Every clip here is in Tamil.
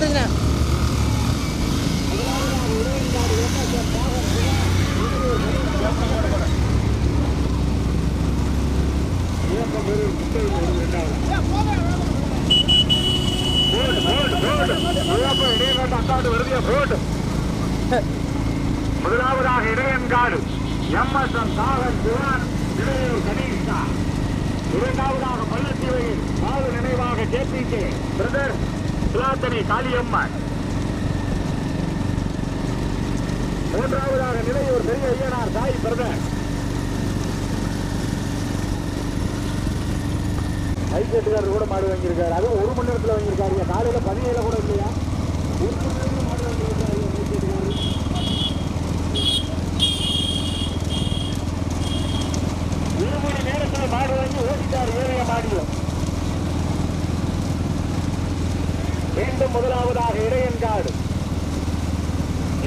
வந்துருச்சுண்ணே முதலாவதாக இடையன்காடு எம்எஸ்எம் சாகர் சிவான் இடையூர் கணேஷா இரண்டாவதாக பள்ளத்தீவையில் பாலு நினைவாக ஜேபிகே பிரதர் சுலாத்தனி காளியம்மன் மூன்றாவதாக நிலையூர் பெரிய ஐயனார் சாய் பிரதர். ஐகேட்டுக்காரர் கூட மாடு வாங்கியிருக்காரு. அதுவும் ஒரு மணி நேரத்தில் வாங்கியிருக்காரு. காலையில் பதினேழு கூட இல்லையா? ஒரு மணி நேரத்தில் மாடு வாங்கியிருக்காரு ஒரு மணி மாடு வாங்கி ஓட்டிட்டார். ஏழைய மாடியும் மீண்டும் முதலாவதாக இடையன்காடு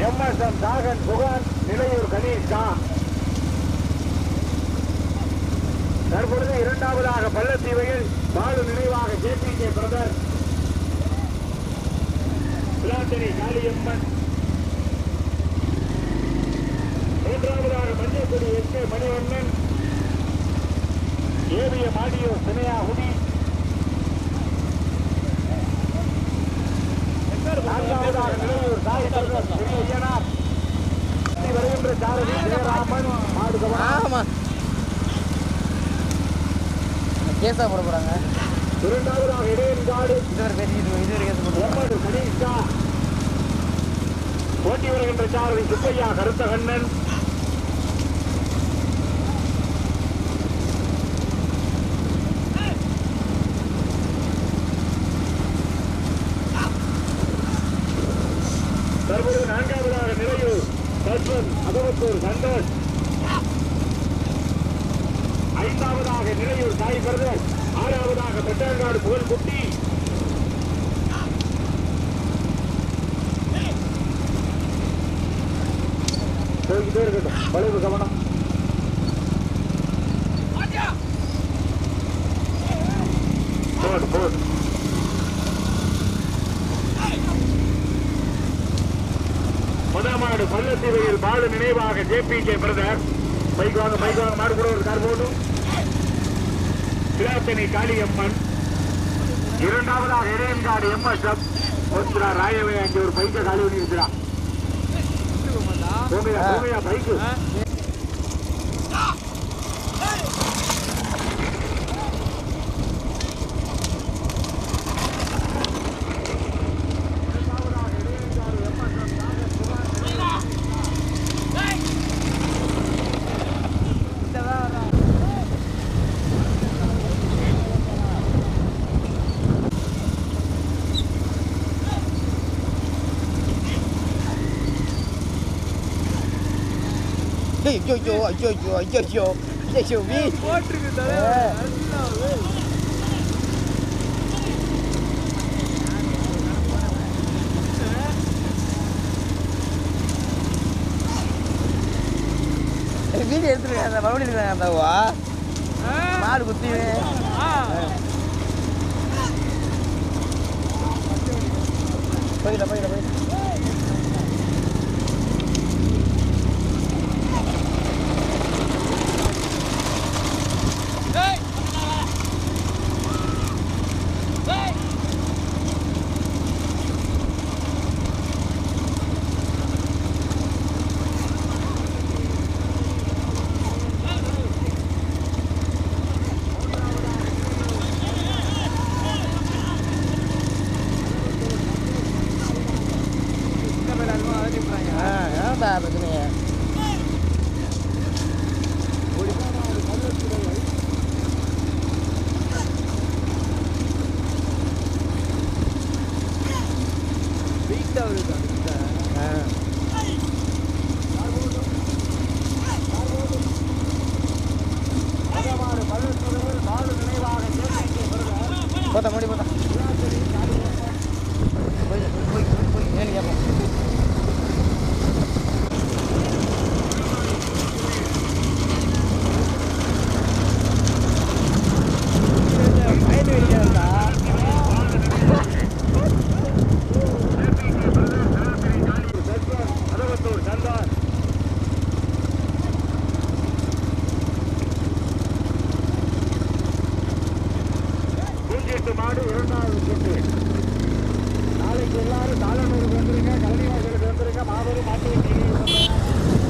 எம்எஸ்எம் சாகன் புகான் நிலையூர் கணேஷா தற்பொழுது இரண்டாவதாக பள்ளத்தீவையில் பாலு நினைவாக ஜேபிகே பிரதர். பிளாத்தனி காளியம்மன். மூன்றாவதாக மஞ்சக்குடி எஸ் கே மணிவண்ணன். ஏவிய மாடியோ சினையா உடி நான்காவதாக நிலையூர் சாய் பிரதர் பெரிய ஐயனார் வருகின்ற சாரதி ஜெயராமன் மாடு கவனம் கேசா கேஸாக போட போறாங்க. இரண்டாவதாக இடையன்காடு இதுவரை பேசிக்கிட்டு இதுவரை கேஸ் போட்டு ஓட்டி வருகின்ற சாரதி சுப்பையா கருத்தகண்ணன். தஸ்வன் அகவத்தூர் சந்தோஷ். ஐந்தாவதாக நிலையூர் சாய் பிரதர் ஆறாவதாக பெட்டாங்காடு புகழ் குட்டி. போய்கிட்டே இருக்கட்டும். வளைவு கவனம் போடு போடு முதமாடு பள்ளத்தீவையில் நினைவாக ஜேபி கே பிரதர். பைக் வாங்க பைக் வாங்க மாடு கூட ஒரு கார் போடும் பிராத்தனி காளியம்மன். இரண்டாவதாக இடையன்காடு எம்எஸ்எஃப். ஒருத்தரா ராயவே அங்கே ஒரு பைக்கை காலி பண்ணி இருக்கிறான் பைக்கு. ஐயோ ஐயோ ஐயோ ஐயோ ஐயோ ஐயோ ஐயோ வீ போட்டிருக்கு ஆ. தலைவர் நல்லா வே. வீடியோ எடுத்துருக்காங்க மறுபடியும் எடுக்கிறாங்க அந்தாவா. மாடு குத்தி ஆ. போயிடல போயிடல ரெண்டு மாடு இரண்டாவது சுற்று நாளைக்கு எல்லாரும் தாளனூருக்கு வந்துருங்க கல்வி வாசலுக்கு வந்துருங்க மாபெரும் மாட்டு வண்டி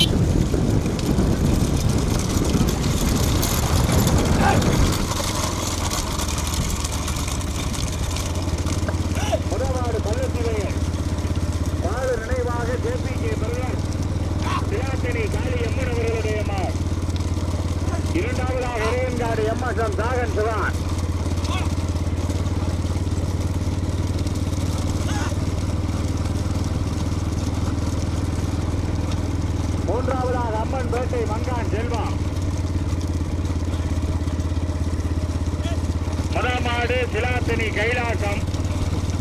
முதலாவது பள்ளத்திலேயர் வாழ நினைவாக ஜேபி கே பிரதர் சிலாத்தனி காளி அம்மன் அவர்களுடைய மார் இரண்டாவதாக இறையன்காடு எம்எஸ்எம் சாகன் சிவான் மூன்றாவதாக அம்மன் பேட்டை மங்கான் செல்வம் முதல் மாடு சிலாத்தனி கைலாசம்.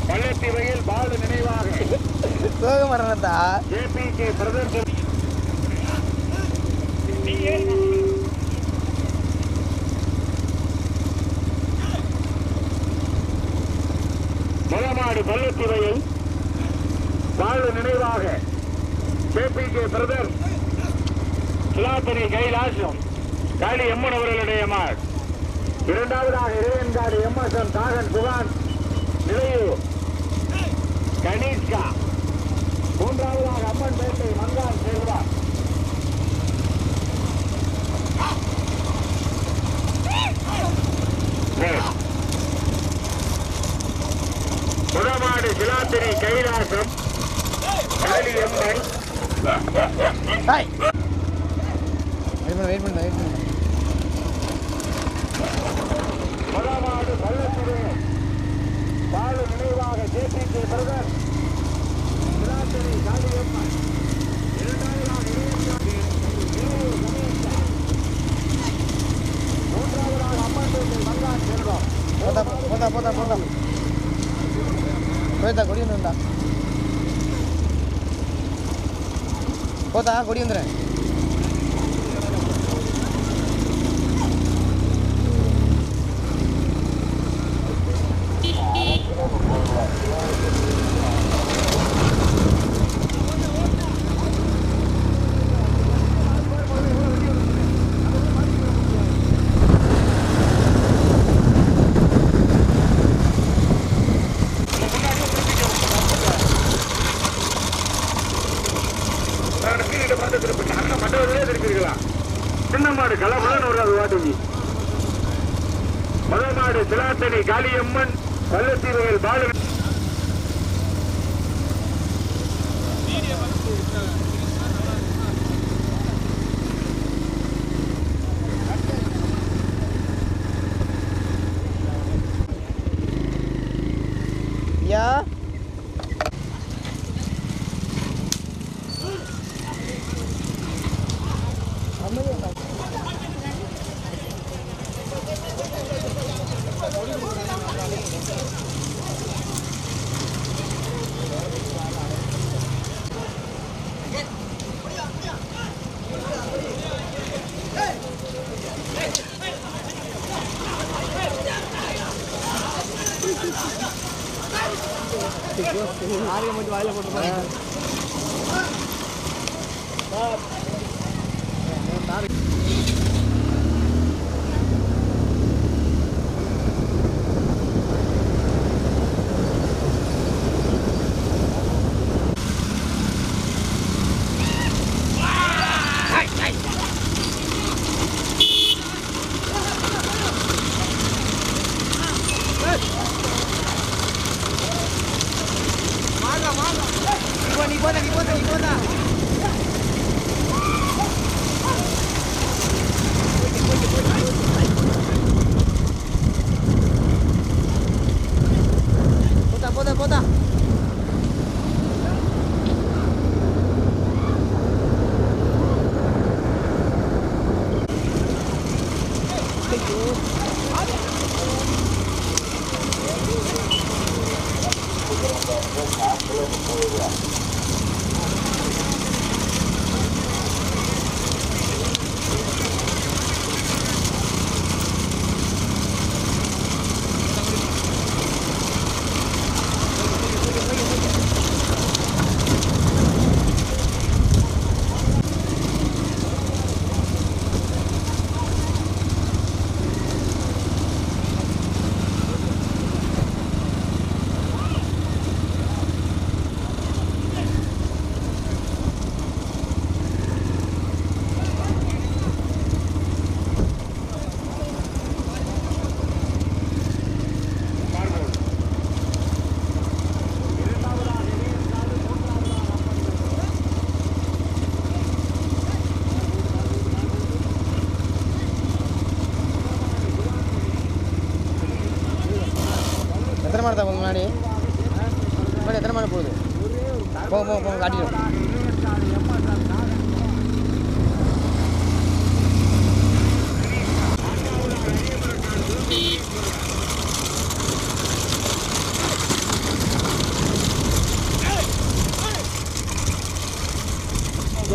பள்ளத்திவையில் பாலு நினைவாக. சோக மரணத்தா ஜேபிகே பிரதர் மலமாடு பள்ளத்துறையை வாழ்வு நினைவாக. JPK brother. சிலாத்தனி கைலாசம். காளி எம்மன் அவர்களுடைய மாள் இரண்டாவதாக இறையன்காடு எம்எஸ்எம் தாகன் புகான். நிலையூர். கணேஷ்கா மூன்றாவதாக அம்மன் பேட்டை மங்கான் செல்வார் முதமாடு சிலாத்திரி கைலாசம். காளி எம்மன். பண்ணு வெயிட் பண்ணு வெயிட் பண்ணு. முதமாடு பள்ளத்திலே பாலு நினைவாக ஜேபிகே பிரதர் சிலாத்திரி காளியம்மன். இளையூர் கணேசா. மூன்றாவதாக அம்மன் பேட்டை மங்கான் செல்வம். போதா போதா போதா போதா போய்தா கொடி வந்துருந்தா போதா கொடி வந்துடுறேன் आगे मोबाइल फ़ोटो போட்டுருப்பாங்க நீ போதா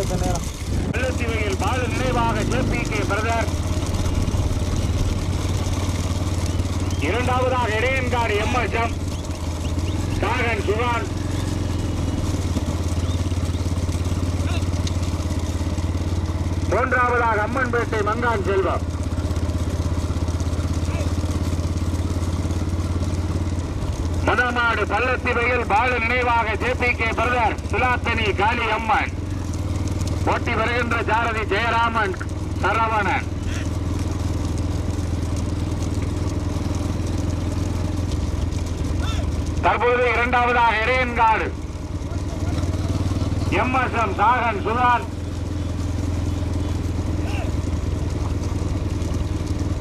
வெள்ளத்தீவையில் பாலு நினைவாக ஜேபி கே பிரதர் இரண்டாவதாக இடையன்காடு எம்எஸ்எம் சாகன் சுகான். மூன்றாவதாக அம்மன்பேட்டை மங்கான் செல்வம். மதமாடு பள்ளத்திவையில் பாலு நினைவாக ஜேபி கே பிரதர் சுலாத்தனி காளி அம்மன் ஓட்டி வருகின்ற ஜாரதி ஜெயராமன் சரவணன். தற்பொழுது இரண்டாவதாக இறையன்காடு. எம்எஸ்எம் சாகன் சுதான்.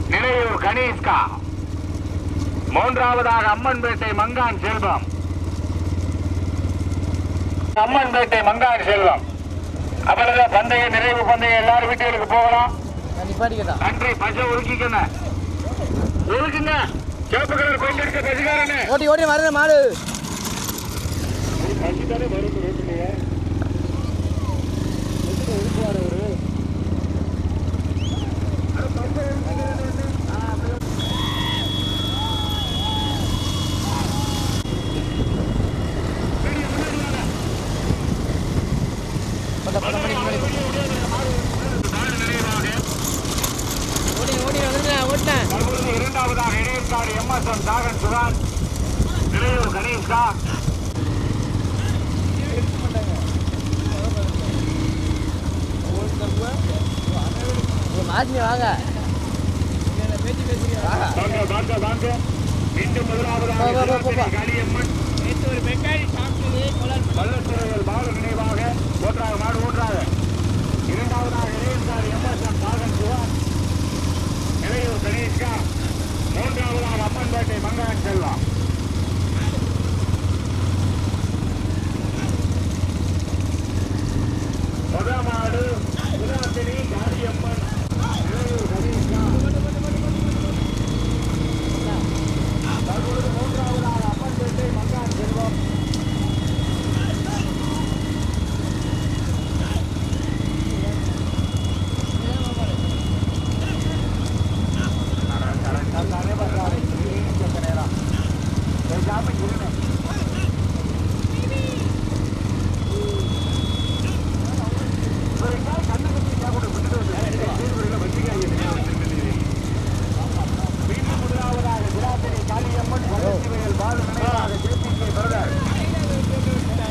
நிலையூர் கணேஷ்கா. மூன்றாவதாக அம்மன்பேட்டை மங்கான் செல்வம். அம்மன்பேட்டை மங்கான் செல்வம். அவ்வளவுதான் பந்தய நிறைவு பந்தயம் எல்லாரும் வீட்டுகளுக்கு போகலாம். நன்றி. பச ஒதுக்கிக்கங்க ஒதுக்குங்க சிவப்பு கலர் பெயிண்ட் அடிச்ச பசிகாரனே ஓட்டி ஓட்டி மருந்து மாடு. பசி தானே வரும் ரோட்டுலயே ஒதுக்குவார் அவரு பத்த பத்த மணிக்கு முன்னாடி போ. ஓடி ஓடி வந்துருங்க ஓட்டினேன் தற்பொழுது இரண்டாவதாக இடையற்காடு எம்எஸ்எம் சாகன் சுகான் இளையூர் கணேஷ்கா மாற்றி வாங்க வாங்க வாங்க வாங்க வாங்க மீண்டும் முதலாவதாக போ, போ, போ, போ. சிவராத்திரி காளியம்மன் நேற்று ஒரு மெக்கானிக் சாப்பிட்டது கொலார் வல்லத்துறையில் பால நினைவாக ஓன்றாக மாடு ஓன்றாக இரண்டாவதாக இளையன்காடு எம்எஸ்எம் சாகன் சுகான் இளையூர் கணேஷ்கா. மூன்றாவதாக அம்மன்பேட்டை மங்கான் செல்வம் முதமாடு சுதாத்திரி காளியம்மன் இளையூர் கணேஷ்கா தற்பொழுது மூன்றாவதாக அம்மன்பேட்டை மங்கான் செல்வம்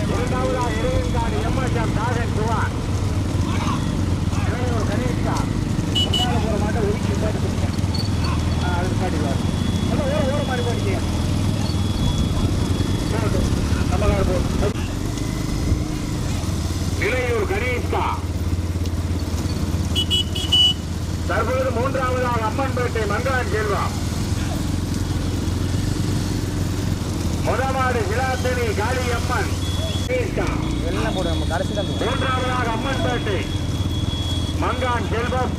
இரண்டாவதாக இறையன்காடு எம்எஸ்எம் நாகன் குமார் இளைஞர் கணேஷ்கா முன்னால போற மாட்டை ஒதுக்கி நிப்பாட்டி கொடுங்க. ஆ, அது நிப்பாட்டிடுவார். எல்லாம் ஓர ஓர மாதிரி போட்டீங்க. போகட்டும். நம்ம கார் போகட்டும். இளையூர் கணேஷ்கா தற்பொழுது மூன்றாவதாக அம்மன்பேட்டை மங்களான் செல்வம் முதமாடு விழாத்தனி காளியம்மன் கணேஷ்கா போடு நம்ம கடைசி தான் மூன்றாவதாக அம்மன்பேட்டை மங்கான் செல்வம்.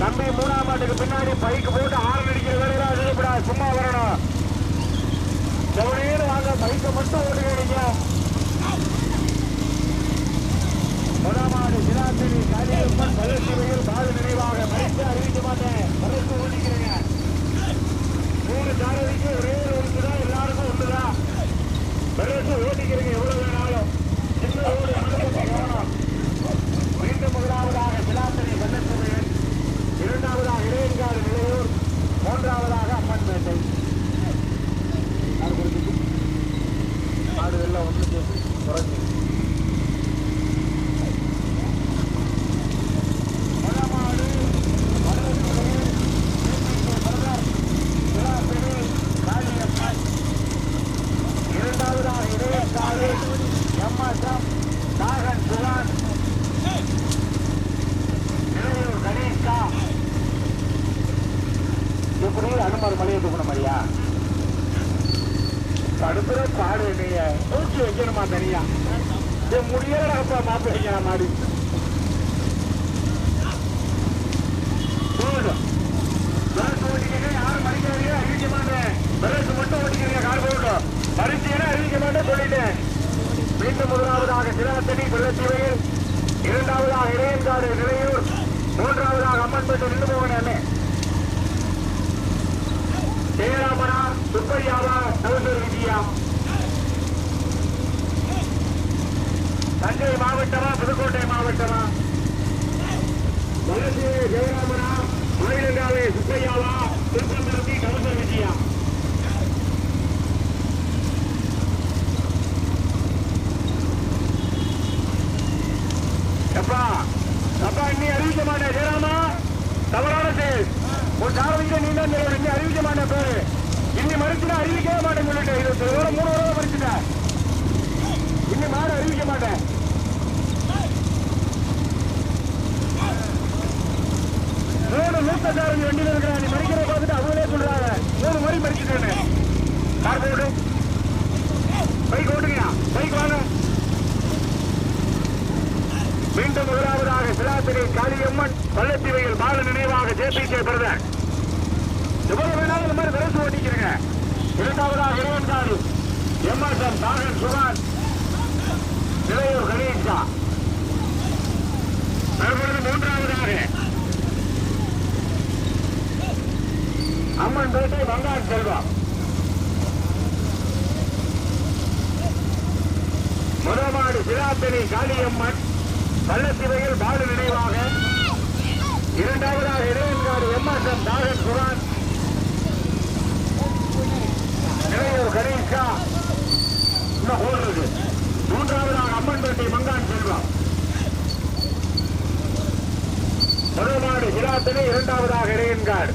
தம்பி மூணாம் ஆட்டுக்கு பின்னாடி பைக்கு போட்டு ஆறு அடிக்கிற வேலையெல்லாம் செய்யப்படா சும்மா வரணும். எவ்வளோ வாங்க பைக்கை மட்டும் ஓட்டுக்கிறீங்க முதமாடு சிராத்திரி காளியம்மன் பலசிவையில் பாது நினைவாக மறைத்து அறிவிக்க மாட்டேன். மறைத்து ஓட்டிக்கிறீங்க. மூணு சாரதிக்கு ஒரே ஒரு தான் ஓட்டிக்கிறீங்க எவ்வளவு வேணாலும் சின்ன ரோடு அனுமதி கவனம் மீண்டும் முதலாவதாக சிலாத்தனை வெள்ளத்துறையன் இரண்டாவதாக இளையன்காடு நிலையூர் மூன்றாவதாக அம்மன்பேட்டை மாடு எல்லாம் ஒன்று குறைஞ்சி மொதமாடு அனுமார் மலையை தூக்கணும் மாதிரியா தடுப்புற பாடு என்னைய தூக்கி வைக்கணுமா தனியா? என் முடியலப்பா அப்பா வைக்கிறேன் மாடி? போதும் சொல்லிட்டேன். மீண்டும் முதலாவதாக சிராத்தடி வெள்ளத்தீவையில் இரண்டாவதாக இடையன்காடு நிலையூர் மூன்றாவதாக அம்மன்பட்டு நின்று போகணே ஜெயராமனா சுப்பையாவா நவசூர் விஜயா? தஞ்சை மாவட்டமா புதுக்கோட்டை மாவட்டமா? வலசு ஜெயராமனா மயிலங்காவே சுப்பையாவா திருப்பந்திரத்தி நவசூர் விஜயா எப்பா அப்பா இன்னி அறிவிக்க மாட்டேன் ஜெயராமா தவறான செயல் உன் சாரதிக்க நீ தான் சொல்லணும் இன்னி அறிவிக்க மாட்டேன் பேரு. இன்னி மறுச்சுனா அறிவிக்கவே மாட்டேன் சொல்லிட்டு இது ஒரு மூணு தடவை மறுச்சுட்டேன். இன்னி மாடு அறிவிக்க மாட்டேன். மூணு மூத்த சாரதி வண்டியில் இருக்கிறான் நீ மறிக்கிற பார்த்துட்டு அவங்களே சொல்றாங்க. மூணு மணி மறிச்சுட்டேன்னு. கார் போடு. பைக் ஓட்டுங்கயா பைக் வாங்க. மீண்டும் முதலாவதாக சிலாத்திரி காளியம்மன் பள்ளத்தீவையில் பால நினைவாக ஜேபிகே பிரதர். எவ்வளவு வேணாலும் இந்த மாதிரி விரைந்து ஓட்டிக்கிறீங்க. இரண்டாவதாக இறைவன்காடு எம்எஸ்எம் நாகன் சுகான் இளையூர் கணேஷா மறுபடியும் மூன்றாவதாக அம்மன் பேட்டை வங்கான் செல்வம் முதமாடு சிலாத்திரி காளியம்மன் பள்ளத்திவையில் பாடு நினைவாக. இரண்டாவதாக இளையன்காடு எம்எஸ்எம் நாகன் சுகான் இளையோர் கணேஷா. இன்னும் ஓடுறது மூன்றாவதாக அம்மன்பேட்டை மங்கான் செல்வம் முதமாடு சிலாத்திரை இரண்டாவதாக இளையன்காடு